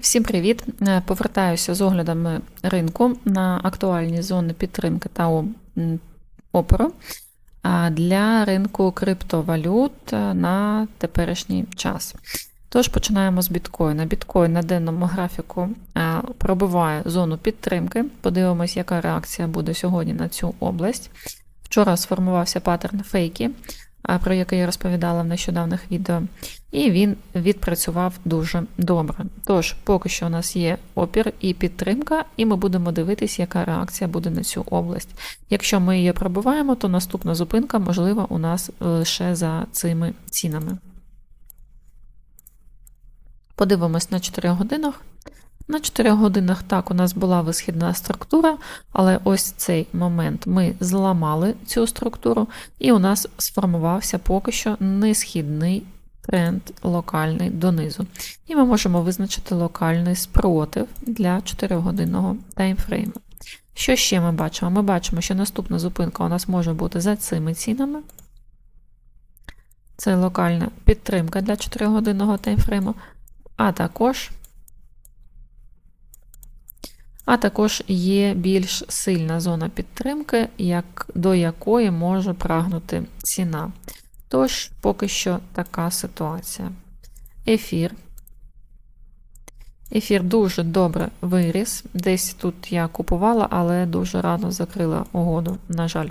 Всім привіт! Е, Повертаюся з оглядами ринку на актуальні зони підтримки та опору для ринку криптовалют е, на теперішній час. Тож починаємо з біткоїна. Біткоін на денному графіку е, пробиває зону підтримки. Подивимось, яка реакція буде сьогодні на цю область. Вчора сформувався паттерн фейки, про який я розповідала в нещодавних відео, і він відпрацював дуже добре. Тож, поки що у нас є опір і підтримка, і ми будемо дивитися, яка реакція буде на цю область. Якщо ми її пробиваємо, то наступна зупинка можлива у нас лише за цими цінами. Подивимось на 4 годинах. На 4 годинах так у нас була висхідна структура, але ось цей момент ми зламали цю структуру, і у нас сформувався поки що несхідний тренд локальний донизу. І ми можемо визначити локальний спротив для 4-годинного таймфрейму. Що ще ми бачимо? Ми бачимо, що наступна зупинка у нас може бути за цими цінами. Це локальна підтримка для 4-годинного таймфрейму, а також а також є більш сильна зона підтримки, як, до якої може прагнути ціна. Тож, поки що така ситуація. Ефір. Ефір дуже добре виріс. Десь тут я купувала, але дуже рано закрила угоду, на жаль.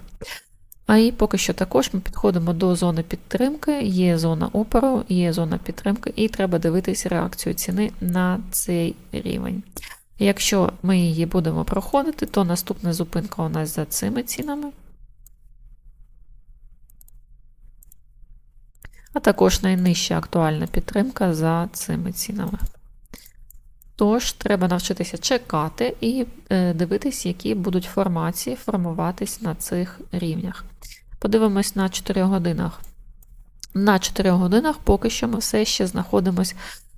А і поки що також ми підходимо до зони підтримки, є зона опору, є зона підтримки, і треба дивитися реакцію ціни на цей рівень. Якщо ми її будемо проходити, то наступна зупинка у нас за цими цінами. А також найнижча актуальна підтримка за цими цінами. Тож, треба навчитися чекати і е, дивитись, які будуть формації формуватись на цих рівнях. Подивимось на 4 годинах. На 4 годинах поки що ми все ще знаходимося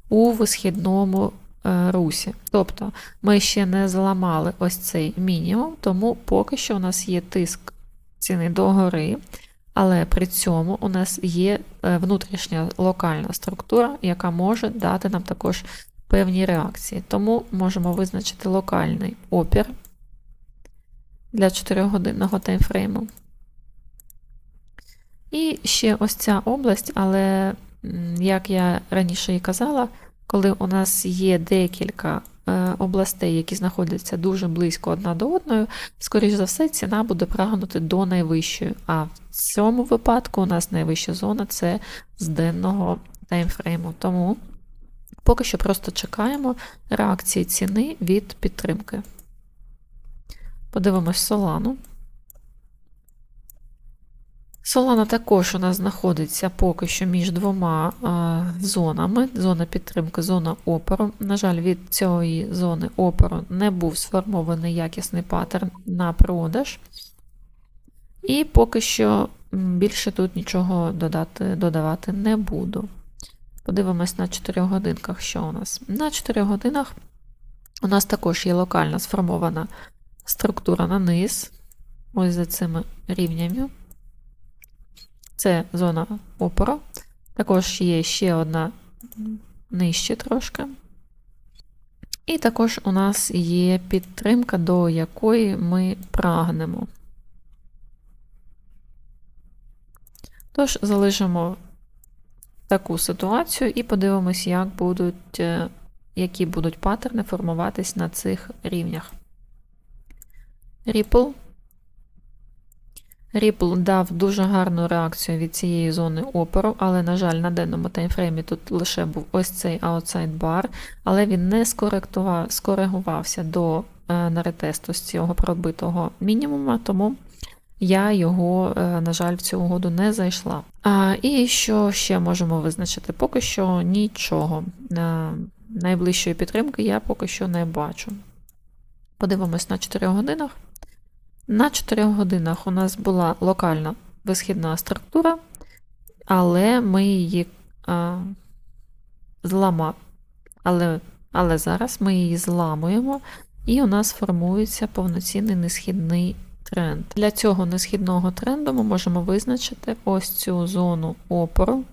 у висхідному русі. Тобто ми ще не зламали ось цей мінімум, тому поки що у нас є тиск ціни догори, але при цьому у нас є е, внутрішня локальна структура, яка може дати нам також певні реакції. Тому можемо визначити локальний опір для 4-годинного таймфрейму. І ще ось ця область, але, як я раніше і казала, коли у нас є декілька е, областей, які знаходяться дуже близько одна до одної, скоріш за все, ціна буде прагнути до найвищої. А в цьому випадку у нас найвища зона це з денного таймфрейму. Тому поки що просто чекаємо реакції ціни від підтримки. Подивимось Solana. Solana також у нас знаходиться поки що між двома зонами: зона підтримки, зона опору. На жаль, від цієї зони опору не був сформований якісний паттерн на продаж. І поки що більше тут нічого додати, додавати не буду. Подивимось на 4 годинках, що у нас. На 4 годинах у нас також є локально сформована структура на низ, ось за цими рівнями. Це зона опору. Також є ще одна нижче трошки. І також у нас є підтримка, до якої ми прагнемо. Тож, залишимо таку ситуацію і подивимось, як будуть, е, які будуть паттерни формуватись на цих рівнях. Ripple. Ripple дав дуже гарну реакцію від цієї зони опору, але, на жаль, на денному таймфреймі тут лише був ось цей bar, але він не скоригувався до е, на з цього пробитого мінімума, тому я його, е, на жаль, в цю угоду не зайшла. А, І що ще можемо визначити? Поки що нічого. Найближчої підтримки я поки що не бачу. Подивимось на 4 годинах. На 4 годинах у нас була локальна висхідна структура, але ми її а, зламали. Але, але зараз ми її зламуємо, і у нас формується повноцінний несхідний тренд. Для цього несхідного тренду ми можемо визначити ось цю зону опору.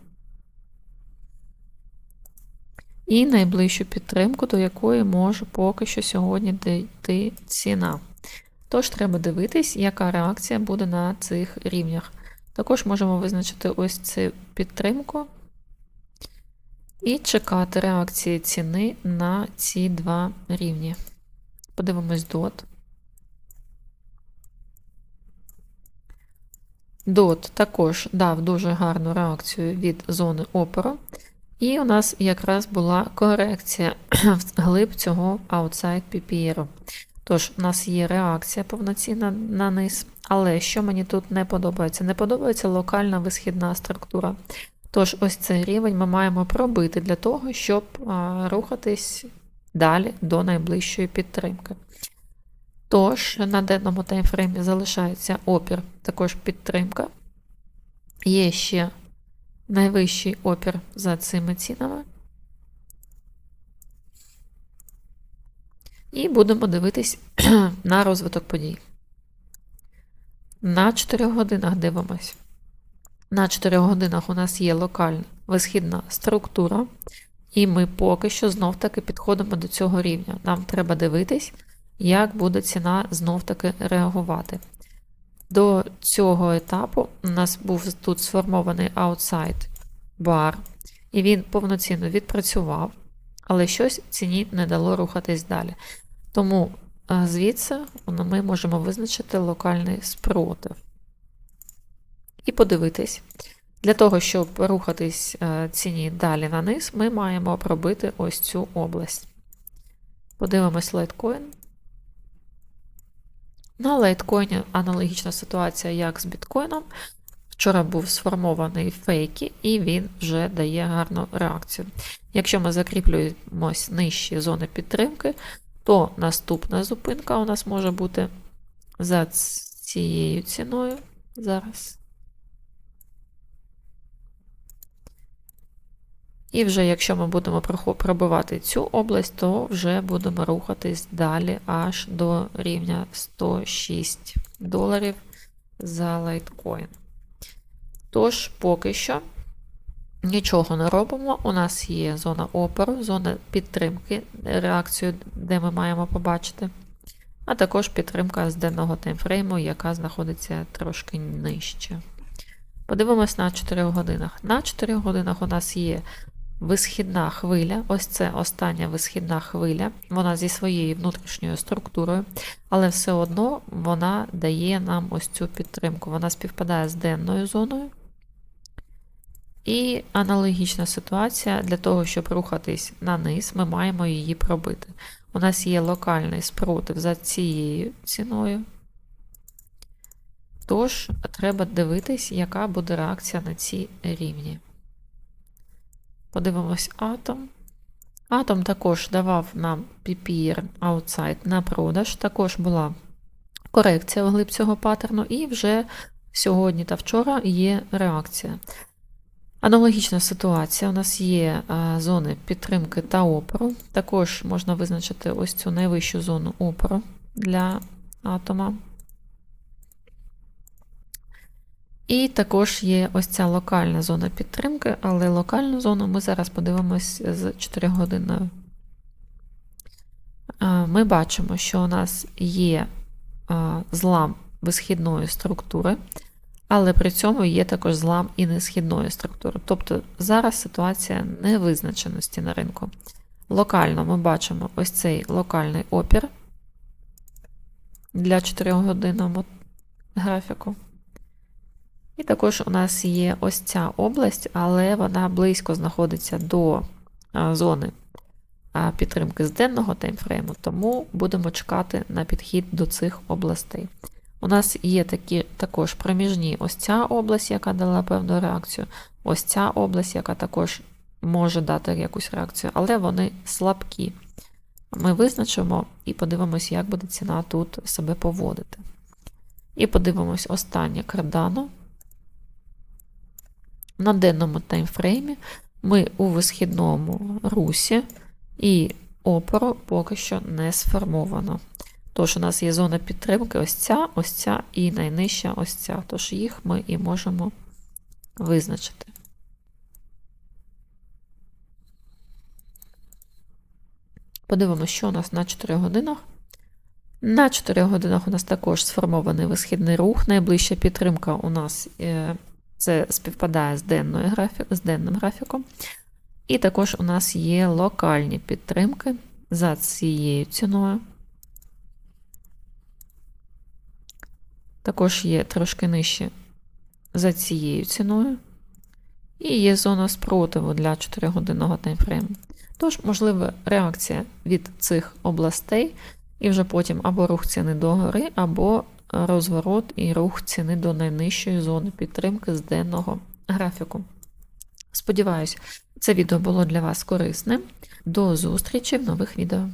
і найближчу підтримку, до якої може поки що сьогодні дійти ціна. Тож треба дивитись, яка реакція буде на цих рівнях. Також можемо визначити ось цю підтримку і чекати реакції ціни на ці два рівні. Подивимось DOT. DOT також дав дуже гарну реакцію від зони опору. І у нас якраз була корекція вглиб цього outside PPR. Тож, у нас є реакція повноцінна на низ. Але що мені тут не подобається? Не подобається локальна висхідна структура. Тож, ось цей рівень ми маємо пробити для того, щоб рухатись далі до найближчої підтримки. Тож, на денному таймфреймі залишається опір, також підтримка. Є ще найвищий опір за цими цінами. І будемо дивитись на розвиток подій. На 4 годинах дивимось. На 4 годинах у нас є локальна висхідна структура, і ми поки що знов-таки підходимо до цього рівня. Нам треба дивитись, як буде ціна знов-таки реагувати. До цього етапу у нас був тут сформований outside bar, і він повноцінно відпрацював, але щось ціні не дало рухатись далі. Тому звідси ми можемо визначити локальний спротив. І подивитись. Для того, щоб рухатись ціні далі на низ, ми маємо пробити ось цю область. Подивимось лайткоін. На лайткоїні аналогічна ситуація, як з біткоїном. Вчора був сформований фейки, і він вже дає гарну реакцію. Якщо ми закріплюємось нижчі зони підтримки, то наступна зупинка у нас може бути за цією ціною. Зараз. І вже якщо ми будемо пробивати цю область, то вже будемо рухатись далі аж до рівня 106 доларів за лайткоін. Тож, поки що нічого не робимо. У нас є зона опору, зона підтримки, реакцію, де ми маємо побачити, а також підтримка з денного таймфрейму, яка знаходиться трошки нижче. Подивимось на 4 годинах. На 4 годинах у нас є висхідна хвиля, ось це остання висхідна хвиля, вона зі своєю внутрішньою структурою, але все одно вона дає нам ось цю підтримку. Вона співпадає з денною зоною. І аналогічна ситуація для того, щоб рухатись на низ, ми маємо її пробити. У нас є локальний спротив за цією ціною. Тож, треба дивитись, яка буде реакція на ці рівні. Подивимось атом. Атом також давав нам PPR outside на продаж. Також була корекція вглиб цього паттерну, і вже сьогодні та вчора є реакція. Аналогічна ситуація. У нас є зони підтримки та опору. Також можна визначити ось цю найвищу зону опору для атома. І також є ось ця локальна зона підтримки, але локальну зону ми зараз подивимось з 4 годиною. Ми бачимо, що у нас є злам висхідної структури, але при цьому є також злам і несхідної структури. Тобто зараз ситуація невизначеності на ринку. Локально ми бачимо ось цей локальний опір для 4 годинному графіку. І також у нас є ось ця область, але вона близько знаходиться до зони підтримки з денного таймфрейму, тому будемо чекати на підхід до цих областей. У нас є такі також проміжні ось ця область, яка дала певну реакцію, ось ця область, яка також може дати якусь реакцію, але вони слабкі. Ми визначимо і подивимося, як буде ціна тут себе поводити. І подивимось останнє кардано. На денному таймфреймі ми у висхідному русі і опору поки що не сформовано. Тож у нас є зона підтримки, ось ця, ось ця і найнижча ось ця. Тож їх ми і можемо визначити. Подивимося, що у нас на 4 годинах. На 4 годинах у нас також сформований висхідний рух. Найближча підтримка у нас е, це співпадає з, денною графі... з денним графіком. І також у нас є локальні підтримки за цією ціною. Також є трошки нижче за цією ціною. І є зона спротиву для 4-годинного таймфрейму. Тож, можлива реакція від цих областей, і вже потім або рух ціни догори, або розворот і рух ціни до найнижчої зони підтримки з денного графіку. Сподіваюсь, це відео було для вас корисним. До зустрічі в нових відео.